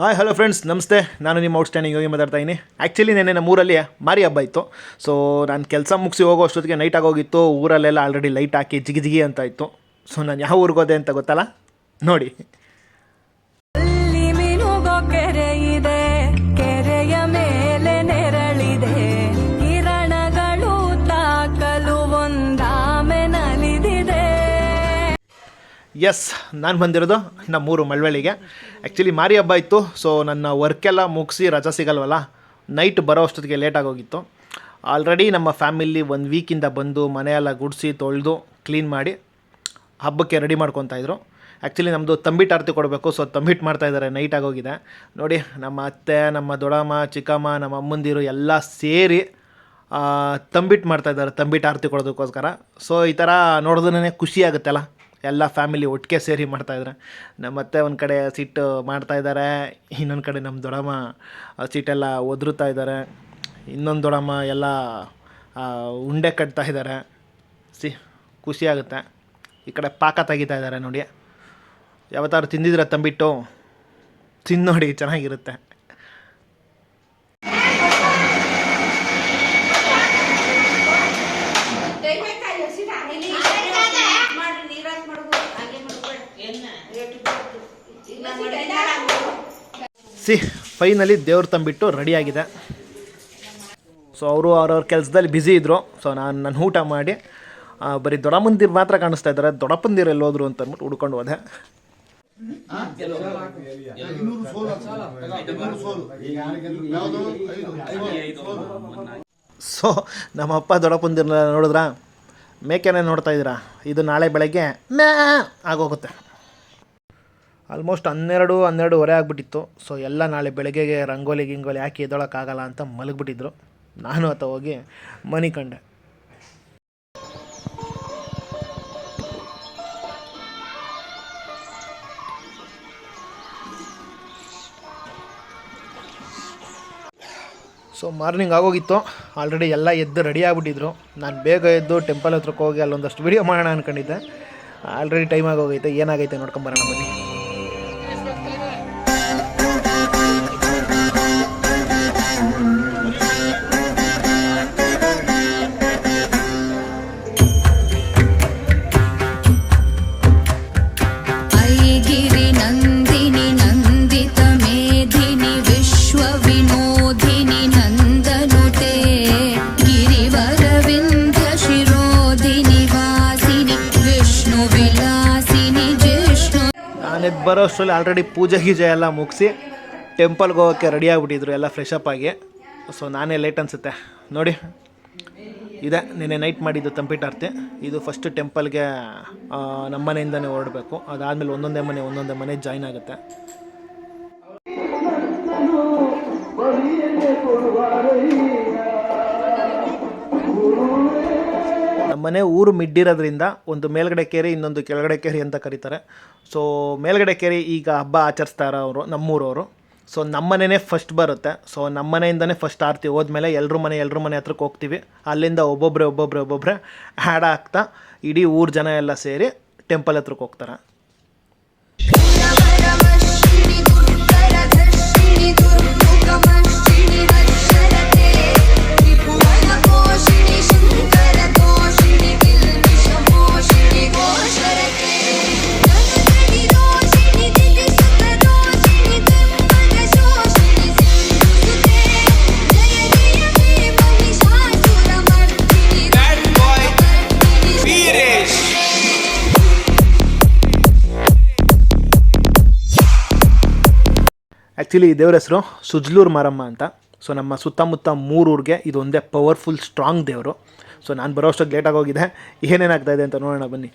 Hi hello friends ನಮಸ್ತೆ. ನಾನು ನಿಮ್ಮ ಔಟ್ಸ್ಟ್ಯಾಂಡಿಂಗ್ ಹೋಗಿ ಮಾತಾಡ್ತಾ ಇದ್ದೀನಿ ಆ್ಯಕ್ಚುಲಿ ನೆನ್ನೆ ನಮ್ಮ ಊರಲ್ಲಿ ಮಾರಿ ಹಬ್ಬ ಇತ್ತು. ಸೊ ನಾನು ಕೆಲಸ ಮುಗಿಸಿ ಹೋಗೋ ಅಷ್ಟೊತ್ತಿಗೆ ನೈಟ್ ಆಗೋಗಿತ್ತು ಊರಲ್ಲೆಲ್ಲ ಆಲ್ರೆಡಿ ಲೈಟ್ ಹಾಕಿ ಜಿಗಿ ಜಿಗಿ ಅಂತ ಇತ್ತು. ಸೊ ನಾನು ಯಾವ ಊರಿಗೋದೆ ಅಂತ ಗೊತ್ತಲ್ಲ? ನೋಡಿ. ಎಸ್ ನಾನು ಬಂದಿರೋದು ನಮ್ಮೂರು ಮಳವಳ್ಳಿಗೆ. ಆ್ಯಕ್ಚುಲಿ ಮಾರಿ ಹಬ್ಬ ಇತ್ತು ಸೊ ನನ್ನ ವರ್ಕೆಲ್ಲ ಮುಗಿಸಿ ರಜಾ ಸಿಗಲ್ವಲ್ಲ ನೈಟ್ ಬರೋ ಅಷ್ಟೊತ್ತಿಗೆ ಲೇಟಾಗೋಗಿತ್ತು ಆಲ್ರೆಡಿ ನಮ್ಮ ಫ್ಯಾಮಿಲಿ ಒಂದು ವೀಕಿಂದ ಬಂದು ಮನೆಯೆಲ್ಲ ಗುಡಿಸಿ, ತೊಳೆದು ಕ್ಲೀನ್ ಮಾಡಿ ಹಬ್ಬಕ್ಕೆ ರೆಡಿ ಮಾಡ್ಕೊತಾ ಇದ್ರು. ಆ್ಯಕ್ಚುಲಿ ನಮ್ಮದು ತಂಬಿಟ್ಟು ಆರತಿ ಕೊಡಬೇಕು ಸೊ ತಂಬಿಟ್ಟು ಮಾಡ್ತಾ ಇದ್ದಾರೆ ನೈಟ್ ಆಗೋಗಿದೆ. ನೋಡಿ, ನಮ್ಮ ಅತ್ತೆ, ನಮ್ಮ ದೊಡ್ಡಮ್ಮ ಚಿಕ್ಕಮ್ಮ, ನಮ್ಮ ಅಮ್ಮಂದಿರು ಎಲ್ಲ ಸೇರಿ ತಂಬಿಟ್ಟು ಮಾಡ್ತಾ ಇದ್ದಾರೆ ತಂಬಿಟ್ಟು ಆರತಿ ಕೊಡೋದಕ್ಕೋಸ್ಕರ. ಸೊ ಈ ಥರ ನೋಡಿದ್ರೆ ಖುಷಿ ಆಗುತ್ತಲ್ಲ ಎಲ್ಲ ಫ್ಯಾಮಿಲಿ ಒಟ್ಟಿಗೆ ಸೇರಿ ಮಾಡ್ತಾಯಿದ್ದಾರೆ ನಮ್ಮ ಮತ್ತೆ ಒಂದು ಕಡೆ ಸಿಟ್ಟು ಮಾಡ್ತಾ ಇದ್ದಾರೆ ಇನ್ನೊಂದು ಕಡೆ ನಮ್ಮ ದೊಡಮ್ಮ ಸಿಟ್ಟೆಲ್ಲ ಒದರುತ್ತಾ ಇದ್ದಾರೆ ಇನ್ನೊಂದು ದೊಡಮ್ಮ ಎಲ್ಲ ಉಂಡೆ ಕಟ್ತಾ ಇದ್ದಾರೆ ಸಿ ಖುಷಿಯಾಗುತ್ತೆ ಈ ಕಡೆ ಪಾಕ ತೆಗಿತಾ ಇದ್ದಾರೆ ನೋಡಿ. ಯಾವತ್ತಾದ್ರು ತಿಂದಿದ್ರೆ ತಂಬಿಟ್ಟು? ತಿಂದು ನೋಡಿ, ಚೆನ್ನಾಗಿರುತ್ತೆ ತೆಗಿಬೇಕಾಗಿ ಹಸಿ ಹಾಕಿಲಿ. ಮಾಡ್ರಿ, ನೀರಾಕ್ ಮಾಡ್ಬೋದು, ಹಾಗೆ ಮಾಡ್ಬೇಡ. ರೇಟ್ ಇರ್ತೈತಿ. ಈಗ ನಾನ್ ಮಾಡಿದ್ನಲ್ಲ ಹಂಗೆ. ಸಿ ಫೈನಲಿ ದೇವ್ರ ತಂಬಿಟ್ಟು ರೆಡಿಯಾಗಿದೆ ಸೊ ಅವರು ಅವ್ರವ್ರ ಕೆಲಸದಲ್ಲಿ ಬ್ಯುಸಿ ಇದ್ದರು ಸೊ ನಾನು ನನ್ನ ಊಟ ಮಾಡಿ ಬರೀ ದೊಡಮಂದಿರ್ ಮಾತ್ರ ಕಾಣಿಸ್ತಾ ಇದ್ದಾರೆ ದೊಡ್ಡಪ್ಪಂದಿರು ಎಲ್ಲೋದ್ರು ಅಂತ ಅಂದ್ಬಿಟ್ಟು ಹುಡ್ಕೊಂಡು ಹೋದೆ. ಸೊ ನಮ್ಮಪ್ಪ ದೊಡ್ಡಪ್ಪಂದಿರನ್ನ ನೋಡಿದ್ರಾ? ಮೇಕೆನೇ ನೋಡ್ತಾ ಇದ್ದೀರಾ? ಇದು ನಾಳೆ ಬೆಳಗ್ಗೆ ಮ್ಯಾ ಆಗೋಗುತ್ತೆ. ಆಲ್ಮೋಸ್ಟ್ ಹನ್ನೆರಡು, ಹನ್ನೆರಡುವರೆ ಆಗಿಬಿಟ್ಟಿತ್ತು. ಸೊ ಎಲ್ಲ ನಾಳೆ ಬೆಳಗ್ಗೆಗೆ ರಂಗೋಲಿ ಗಿಂಗೋಲಿ ಹಾಕಿ ಎದ್ದೊಳಕ್ಕಾಗಲ್ಲ ಅಂತ ಮಲಗಿಬಿಟ್ಟಿದ್ರು. ನಾನು ಆತ ಹೋಗಿ ಮನೆ ಕಂಡೆ. ಸೊ ಮಾರ್ನಿಂಗ್ ಆಗೋಗಿತ್ತು. ಆಲ್ರೆಡಿ ಎಲ್ಲ ಎದ್ದು ರೆಡಿ ಆಗಿಬಿಟ್ಟಿದ್ರು. ನಾನು ಬೇಗ ಎದ್ದು ಟೆಂಪಲ್ ಹತ್ರಕ್ಕೆ ಹೋಗಿ ಅಲ್ಲೊಂದಷ್ಟು ವೀಡಿಯೋ ಮಾಡೋಣ ಅಂದ್ಕೊಂಡಿದ್ದೆ ಆಲ್ರೆಡಿ ಟೈಮ್ ಆಗೋಗೈತೆ. ಏನಾಗೈತೆ ನೋಡ್ಕೊಂಬರೋಣ ಬನ್ನಿ. ಎದ್ದು ಬರೋ ಅಷ್ಟರಲ್ಲಿ ಆಲ್ರೆಡಿ ಪೂಜೆ ಗೀಜೆ ಎಲ್ಲ ಮುಗಿಸಿ ಟೆಂಪಲ್ಗೆ ಹೋಗೋಕ್ಕೆ ರೆಡಿ ಆಗಿಬಿಟ್ಟಿದ್ರು, ಎಲ್ಲ ಫ್ರೆಶ್ ಅಪ್ ಆಗಿ. ಸೊ ನಾನೇ ಲೇಟ್ ಅನಿಸುತ್ತೆ. ನೋಡಿ, ಇದೆ. ನಿನ್ನೆ ನೈಟ್ ಮಾಡಿದ್ದು ತಂಪಿಟಾರ್ತಿ ಇದು ಫಸ್ಟ್ ಟೆಂಪಲ್ಗೆ ನಮ್ಮ ಮನೆಯಿಂದನೇ ಹೊರಡಬೇಕು. ಅದಾದಮೇಲೆ ಒಂದೊಂದೇ ಮನೆ ಒಂದೊಂದೇ ಮನೆ ಜಾಯ್ನ್ ಆಗುತ್ತೆ. ನಮ್ಮನೆ ಊರು ಮಿಡ್ಡಿರೋದ್ರಿಂದ ಒಂದು ಮೇಲ್ಗಡೆ ಕೇರಿ, ಇನ್ನೊಂದು ಕೆಳಗಡೆ ಕೇರಿ ಅಂತ ಕರೀತಾರೆ. ಸೊ ಮೇಲ್ಗಡೆ ಕೇರಿ ಈಗ ಹಬ್ಬ ಆಚರಿಸ್ತಾ ಅವರು ನಮ್ಮೂರವರು. ಸೊ ನಮ್ಮನೆನೇ ಫಸ್ಟ್ ಬರುತ್ತೆ. ಸೊ ನಮ್ಮನೆಯಿಂದನೇ ಫಸ್ಟ್ ಆರ್ತಿ ಹೋದ್ಮೇಲೆ ಎಲ್ಲರ ಮನೆ ಎಲ್ಲರ ಮನೆ ಹತ್ರಕ್ಕೆ ಹೋಗ್ತೀವಿ. ಅಲ್ಲಿಂದ ಒಬ್ಬೊಬ್ಬರೇ ಒಬ್ಬೊಬ್ಬರೇ ಒಬ್ಬೊಬ್ಬರೇ ಹ್ಯಾಡ್ ಆಗ್ತಾ ಇಡೀ ಊರು ಜನ ಎಲ್ಲ ಸೇರಿ ಟೆಂಪಲ್ ಹತ್ರಕ್ಕೆ ಹೋಗ್ತಾರೆ. ಆ್ಯಕ್ಚುಲಿ ಈ ದೇವ್ರ ಹೆಸರು ಸುಜ್ಲೂರು ಮಾರಮ್ಮ ಅಂತ. ಸೊ ನಮ್ಮ ಸುತ್ತಮುತ್ತ ಮೂರೂರಿಗೆ ಇದೊಂದೇ ಪವರ್ಫುಲ್ ಸ್ಟ್ರಾಂಗ್ ದೇವರು. ಸೊ ನಾನು ಬರೋ ಅಷ್ಟೊತ್ತು ಲೇಟಾಗಿ ಹೋಗಿದೆ. ಏನೇನಾಗ್ತಾ ಇದೆ ಅಂತ ನೋಡೋಣ ಬನ್ನಿ.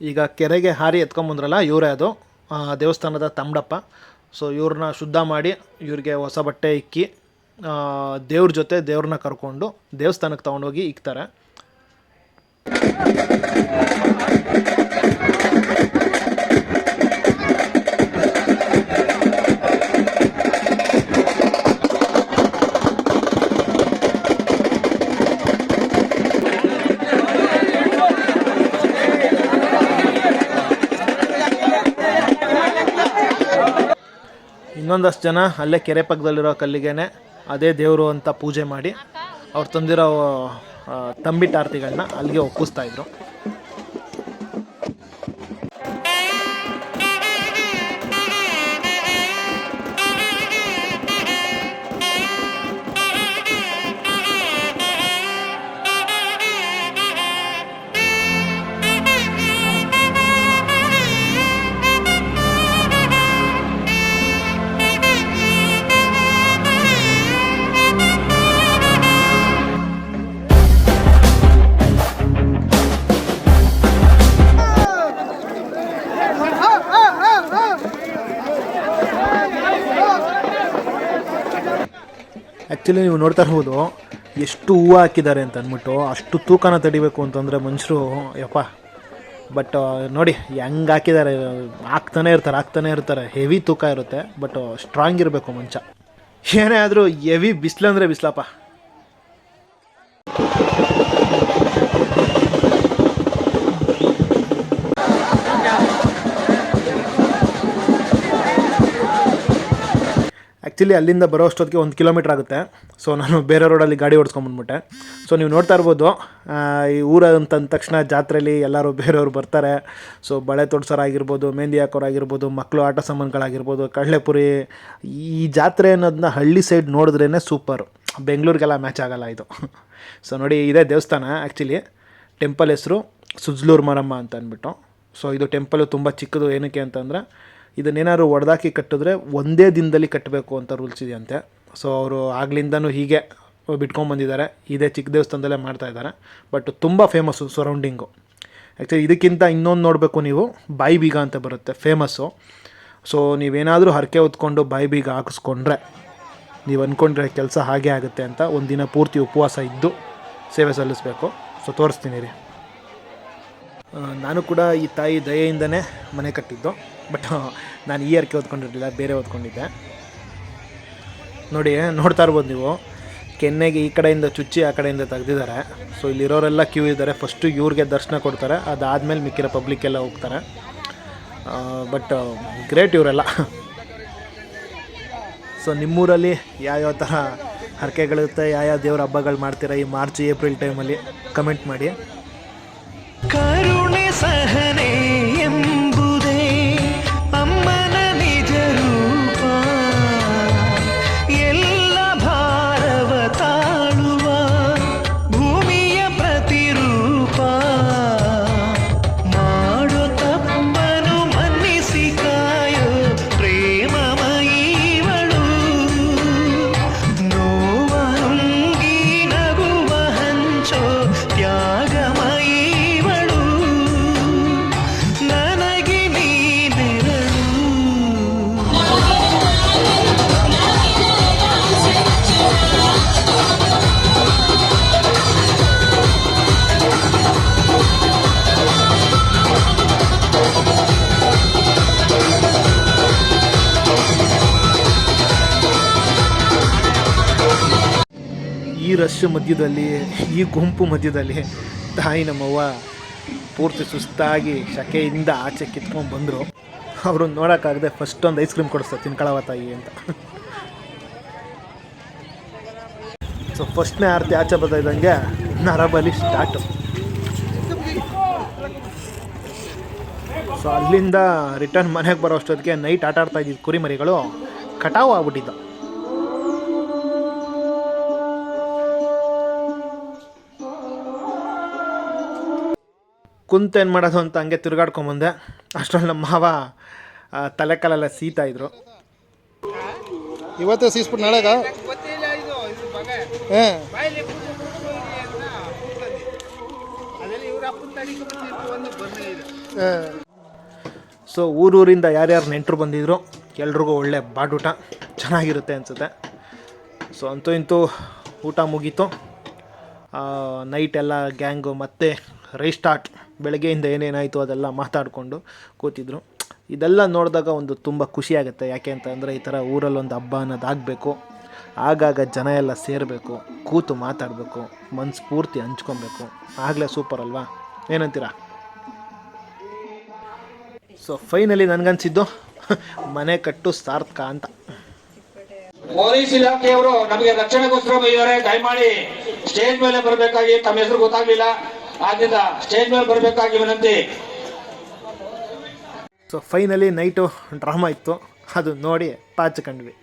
ಈಗ ಕೆರೆಗೆ ಹಾರಿ ಎತ್ಕೊಂಬಂದ್ರಲ್ಲ ಇವರೇ ಅದು. ದೇವಸ್ಥಾನದ ತಂಬಡಪ್ಪ. ಸೊ ಇವ್ರನ್ನ ಶುದ್ಧ ಮಾಡಿ ಇವ್ರಿಗೆ ಹೊಸ ಬಟ್ಟೆ ಇಕ್ಕಿ ದೇವ್ರ ಜೊತೆ ದೇವ್ರನ್ನ ಕರ್ಕೊಂಡು ದೇವಸ್ಥಾನಕ್ಕೆ ತೊಗೊಂಡೋಗಿ ಇಕ್ತಾರೆ. ಇನ್ನೊಂದಷ್ಟು ಜನ ಅಲ್ಲೇ ಕೆರೆ ಪಕ್ಕದಲ್ಲಿರೋ ಕಲ್ಲಿಗೆನೆ ಅದೇ ದೇವರು ಅಂತ ಪೂಜೆ ಮಾಡಿ ಅವ್ರು ತಂದಿರೋ ತಂಬಿಟ್ಟಾರ್ತಿಗಳನ್ನ ತಂಬಿಟ್ಟು ಅಲ್ಲಿಗೆ ಒಪ್ಪಿಸ್ತಾ ಇದ್ರು. ಆ್ಯಕ್ಚುಲಿ ನೀವು ನೋಡ್ತಾ ಇರ್ಬೋದು, ಎಷ್ಟು ಹೂವು ಹಾಕಿದ್ದಾರೆ ಅಂತ ಅಂದ್ಬಿಟ್ಟು ಅಷ್ಟು ತೂಕನ ತಡಿಬೇಕು ಅಂತಂದರೆ ಮನುಷ್ಯರು, ಯಪ್ಪ. ಬಟ್ ನೋಡಿ, ಹೆಂಗೆ ಹಾಕಿದ್ದಾರೆ, ಹಾಕ್ತಾನೆ ಇರ್ತಾರೆ ಹಾಕ್ತಾನೆ ಇರ್ತಾರೆ. ಹೆವಿ ತೂಕ ಇರುತ್ತೆ ಬಟ್ ಸ್ಟ್ರಾಂಗ್ ಇರಬೇಕು ಮಂಚ ಏನೇ ಆದರೂ ಹೆವಿ ಬಿಸಿಲಂದರೆ ಬಿಸಿಲಪ್ಪ. ಆ್ಯಕ್ಚುಲಿ ಅಲ್ಲಿಂದ ಬರೋ ಅಷ್ಟೊತ್ತಿಗೆ ಒಂದು ಕಿಲೋಮೀಟ್ರ್ ಆಗುತ್ತೆ. ಸೊ ನಾನು ಬೇರೆ ರೋಡಲ್ಲಿ ಗಾಡಿ ಓಡಿಸ್ಕೊಂಬಂದ್ಬಿಟ್ಟೆ ಸೊ ನೀವು ನೋಡ್ತಾ ಇರ್ಬೋದು ಈ ಊರ ಅಂತ ಅಂದ ತಕ್ಷಣ ಜಾತ್ರೆಯಲ್ಲಿ ಎಲ್ಲರೂ ಬೇರೆಯವರು ಬರ್ತಾರೆ. ಸೊ ಬಳೆ ತೊಡ್ಸೋರಾಗಿರ್ಬೋದು, ಮೆಹಂದಿ ಹಾಕೋರಾಗಿರ್ಬೋದು, ಮಕ್ಕಳು ಆಟ ಸಾಮಾನುಗಳಾಗಿರ್ಬೋದು ಕಡಲೆಪುರಿ ಈ ಜಾತ್ರೆ ಅನ್ನೋದನ್ನ ಹಳ್ಳಿ ಸೈಡ್ ನೋಡಿದ್ರೇ ಸೂಪರ್ ಬೆಂಗಳೂರಿಗೆಲ್ಲ ಮ್ಯಾಚ್ ಆಗಲ್ಲ ಇದು. ಸೊ ನೋಡಿ, ಇದೇ ದೇವಸ್ಥಾನ ಆ್ಯಕ್ಚುಲಿ ಟೆಂಪಲ್ ಹೆಸರು ಸುಜ್ಲೂರು ಮರಮ್ಮ ಅಂತ ಅಂದ್ಬಿಟ್ಟು. ಸೊ ಇದು ಟೆಂಪಲು ತುಂಬ ಚಿಕ್ಕದು, ಏನಕ್ಕೆ ಅಂತಂದರೆ ಇದನ್ನೇನಾದ್ರು ಒಡೆದಾಕಿ ಕಟ್ಟಿದ್ರೆ ಒಂದೇ ದಿನದಲ್ಲಿ ಕಟ್ಟಬೇಕು ಅಂತ ರೂಲ್ಸ್ ಇದೆಯಂತೆ. ಸೊ ಅವರು ಆಗ್ಲಿಂದನೂ ಹೀಗೆ ಬಿಟ್ಕೊಂಡ್ಬಂದಿದ್ದಾರೆ ಇದೇ ಚಿಕ್ಕ ದೇವಸ್ಥಾನದಲ್ಲೇ ಮಾಡ್ತಾ ಇದ್ದಾರೆ. ಬಟ್ ತುಂಬ ಫೇಮಸ್ಸು ಸರೌಂಡಿಂಗು ಆ್ಯಕ್ಚುಲಿ ಇದಕ್ಕಿಂತ ಇನ್ನೊಂದು ನೋಡಬೇಕು ನೀವು ಬಾಯಿ ಬೀಗ ಅಂತ ಬರುತ್ತೆ ಫೇಮಸ್ಸು ಸೊ ನೀವೇನಾದರೂ ಹರಕೆ ಹೊತ್ಕೊಂಡು ಬಾಯಿ ಬೀಗ ಹಾಕಿಸ್ಕೊಂಡ್ರೆ, ನೀವು ಅಂದ್ಕೊಂಡ್ರೆ ಕೆಲಸ ಹಾಗೆ ಆಗುತ್ತೆ ಅಂತ ಒಂದಿನ ಪೂರ್ತಿ ಉಪವಾಸ ಇದ್ದು ಸೇವೆ ಸಲ್ಲಿಸಬೇಕು. ಸೊ ತೋರಿಸ್ತೀನಿ ರೀ. ನಾನು ಕೂಡ ಈ ತಾಯಿ ದಯೆಯಿಂದನೇ ಮನೆ ಕಟ್ಟಿದ್ದು. ಬಟ್ ನಾನು ಈ ಅರ್ಕೆ ಓದ್ಕೊಂಡಿರಲಿಲ್ಲ, ಬೇರೆ ಓದ್ಕೊಂಡಿದ್ದೆ. ನೋಡಿ ನೋಡ್ತಾ ಇರ್ಬೋದು ನೀವು. ಕೆನ್ನೆಗೆ ಈ ಕಡೆಯಿಂದ ಚುಚ್ಚಿ ಆ ಕಡೆಯಿಂದ ತೆಗೆದಿದ್ದಾರೆ. ಸೊ ಇಲ್ಲಿರೋರೆಲ್ಲ ಕ್ಯೂ ಇದ್ದಾರೆ. ಫಸ್ಟು ಇವ್ರಿಗೆ ದರ್ಶನ ಕೊಡ್ತಾರೆ. ಅದಾದಮೇಲೆ ಮಿಕ್ಕಿರೋ ಪಬ್ಲಿಕ್ ಎಲ್ಲ ಹೋಗ್ತಾರೆ. ಬಟ್ ಗ್ರೇಟ್ ಇವರೆಲ್ಲ. ಸೊ ನಿಮ್ಮೂರಲ್ಲಿ ಯಾವ್ಯಾವ ಥರ ಹರಕೆಗಳಿರುತ್ತೆ, ಯಾವ್ಯಾವ ದೇವ್ರ ಹಬ್ಬಗಳು ಮಾಡ್ತೀರಾ ಈ ಮಾರ್ಚ್ ಏಪ್ರಿಲ್ ಟೈಮಲ್ಲಿ ಕಮೆಂಟ್ ಮಾಡಿ. ಕರುಣೆ ಸಹನೆ. ರಶ್ ಮಧ್ಯದಲ್ಲಿ, ಈ ಗುಂಪು ಮಧ್ಯದಲ್ಲಿ ತಾಯಿ ನಮ್ಮವ್ವ ಪೂರ್ತಿ ಸುಸ್ತಾಗಿ ಶಕೆಯಿಂದ ಆಚೆ ಕಿತ್ಕೊಂಡು ಬಂದರು. ಅವರು ನೋಡೋಕ್ಕಾಗದೆ ಫಸ್ಟ್ ಒಂದು ಐಸ್ ಕ್ರೀಮ್ ಕೊಡಿಸ್ತಾರೆ ತಿನ್ಕೊಳವ ತಾಯಿ ಅಂತ. ಸೊ ಫಸ್ಟ್ನೇ ಆರತಿ ಆಚೆ ಬರ್ತಾ ಇದ್ದಂಗೆ ನರಬಲಿ ಸ್ಟಾರ್ಟು ಸೊ ಅಲ್ಲಿಂದ ರಿಟರ್ನ್ ಮನೆಗೆ ಬರೋ ಅಷ್ಟೊತ್ತಿಗೆ ನೈಟ್ ಆಟ ಆಡ್ತಾ ಇದ್ದಿದ್ದು ಕುರಿಮರಿಗಳು ಕಟಾವು ಆಗ್ಬಿಟ್ಟಿದ್ದು. ಕುಂತೇನು ಮಾಡೋದು ಅಂತ ಹಂಗೆ ತಿರುಗಾಡ್ಕೊಂಬಂದೆ ಅಷ್ಟರಲ್ಲಿ ನಮ್ಮ ಮಾವ ತಲೆ ಕಾಲೆಲ್ಲ ಸೀತಾ ಇದ್ರು. ಇವತ್ತೇ ಸೀಸ್ಬಿಟ್ಟು ನಾಳೆಗ? ಸೊ ಊರೂರಿಂದ ಯಾರ್ಯಾರು ನೆಂಟರು ಬಂದಿದ್ರು ಎಲ್ರಿಗೂ ಒಳ್ಳೆ ಬಾಡೂಟ. ಚೆನ್ನಾಗಿರುತ್ತೆ ಅನಿಸುತ್ತೆ. ಸೊ ಅಂತೂ ಇಂತೂ ಊಟ ಮುಗೀತು. ನೈಟ್ ಎಲ್ಲ ಗ್ಯಾಂಗು ಮತ್ತೆ ರೀಸ್ಟಾರ್ಟ್ ಬೆಳಗ್ಗೆಯಿಂದ ಏನೇನಾಯಿತು ಅದೆಲ್ಲ ಮಾತಾಡಿಕೊಂಡು ಕೂತಿದ್ರು. ಇದೆಲ್ಲ ನೋಡಿದಾಗ ಒಂದು ತುಂಬ ಖುಷಿಯಾಗುತ್ತೆ ಯಾಕೆ ಅಂತಂದರೆ ಈ ಥರ ಊರಲ್ಲಿ ಒಂದು ಹಬ್ಬ ಅನ್ನೋದಾಗಬೇಕು ಆಗಾಗ ಜನ ಎಲ್ಲ ಸೇರಬೇಕು, ಕೂತು ಮಾತಾಡಬೇಕು, ಮನಸ್ಫೂರ್ತಿ ಹಂಚ್ಕೊಬೇಕು. ಆಗಲೇ ಸೂಪರ್ ಅಲ್ವಾ? ಏನಂತೀರಾ? ಸೊ ಫೈನಲಿ ನನಗನ್ಸಿದ್ದು, ಮನೆ ಕಟ್ಟು ಸಾರ್ಥಕ ಅಂತ. ಪೊಲೀಸ್ ಇಲಾಖೆಯವರು ನಮಗೆ ರಕ್ಷಣೆಗೋಸ್ಕರ ಬಂದಿದ್ದಾರೆ. ದಯಮಾಡಿ ಸ್ಟೇಜ್ ಮೇಲೆ ಬರಬೇಕಾಗಿ ತಮ್ಮ ಹೆಸರು ಗೊತ್ತಾಗ್ಲಿಲ್ಲ. ಆದ್ರಿಂದ ಸ್ಟೇಜ್ ಮೇಲೆ ಬರಬೇಕಾಗಿ ವಿನಂತಿ. ಸೊ ಫೈನಲಿ ನೈಟು ಡ್ರಾಮಾ ಇತ್ತು. ಅದು ನೋಡಿ ಪಾಚ ಕಂಡ್ವಿ.